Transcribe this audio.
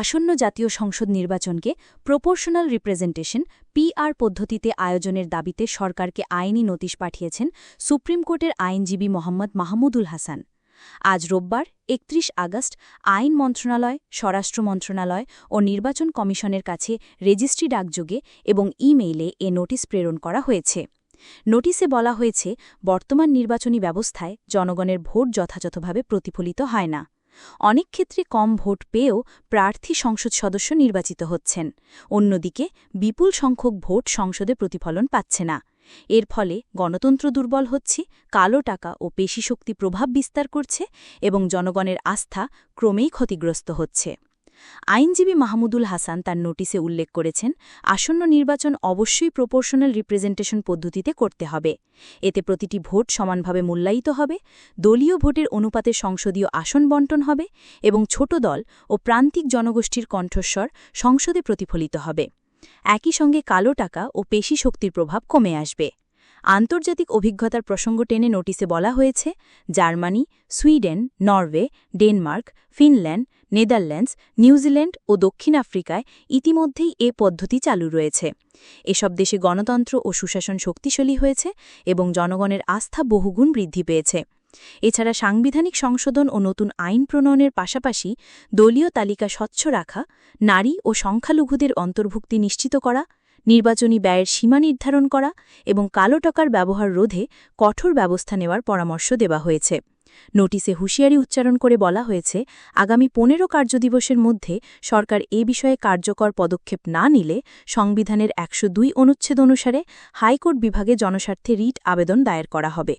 আসন্ন জাতীয় সংসদ নির্বাচনকে প্রপোর্শনাল রিপ্রেজেন্টেশন পিআর পদ্ধতিতে আয়োজনের দাবিতে সরকারকে আইনি নোটিশ পাঠিয়েছেন সুপ্রিম কোর্টের আইনজীবী মোহাম্মদ মাহমুদুল হাসান। আজ রোববার, একত্রিশ আগস্ট, আইন মন্ত্রণালয়, স্বরাষ্ট্র মন্ত্রণালয় ও নির্বাচন কমিশনের কাছে রেজিস্ট্রি ডাকযোগে এবং ইমেইলে এ নোটিশ প্রেরণ করা হয়েছে। নোটিশে বলা হয়েছে, বর্তমান নির্বাচনী ব্যবস্থায় জনগণের ভোট যথাযথভাবে প্রতিফলিত হয় না। অনেক ক্ষেত্রে কম ভোট পেয়েও প্রার্থী সংসদ সদস্য নির্বাচিত হচ্ছেন। অন্যদিকে বিপুল সংখ্যক ভোট সংসদে প্রতিফলন পাচ্ছে না। এর ফলে গণতন্ত্র দুর্বল হচ্ছে, কালো টাকা ও পেশিশক্তি প্রভাব বিস্তার করছে এবং জনগণের আস্থা ক্রমেই ক্ষতিগ্রস্ত হচ্ছে। আইনজীবী মাহমুদুল হাসান তার নোটিশে উল্লেখ করেছেন, আসন্ন নির্বাচন অবশ্যই প্রপোর্শনাল রিপ্রেজেন্টেশন পদ্ধতিতে করতে হবে। এতে প্রতিটি ভোট সমানভাবে মূল্যায়িত হবে, দলীয় ভোটের অনুপাতে সংসদীয় আসন বন্টন হবে এবং ছোট দল ও প্রান্তিক জনগোষ্ঠীর কণ্ঠস্বর সংসদে প্রতিফলিত হবে। একই সঙ্গে কালো টাকা ও পেশি শক্তির প্রভাব কমে আসবে। আন্তর্জাতিক অভিজ্ঞতার প্রসঙ্গ টেনে নোটিসে বলা হয়েছে, Germany, Sweden, Norway, Denmark, Finland, Netherlands, New Zealand ও দক্ষিণ আফ্রিকায় ইতিমধ্যেই এ পদ্ধতি চালু রয়েছে। এসব দেশে গণতন্ত্র ও সুশাসন শক্তিশালী হয়েছে এবং জনগণের আস্থা বহুগুণ বৃদ্ধি পেয়েছে। এছাড়া সাংবিধানিক সংশোধন ও নতুন আইন প্রণয়নের পাশাপাশি দলীয় তালিকা স্বচ্ছ রাখা, নারী ও সংখ্যালঘুদের অন্তর্ভুক্তি নিশ্চিত করা নির্বাচনী ব্যয়ের সীমা নির্ধারণ করা এবং কালো টাকার ব্যবহার রোধে কঠোর ব্যবস্থা নেওয়ার পরামর্শ দেওয়া হয়েছে। নোটিসে হুঁশিয়ারি উচ্চারণ করে বলা হয়েছে, আগামী পনেরো কার্যদিবসের মধ্যে সরকার এ বিষয়ে কার্যকর পদক্ষেপ না নিলে সংবিধানের একশো দুই অনুচ্ছেদ অনুসারে হাইকোর্ট বিভাগে জনস্বার্থে রিট আবেদন দায়ের করা হবে।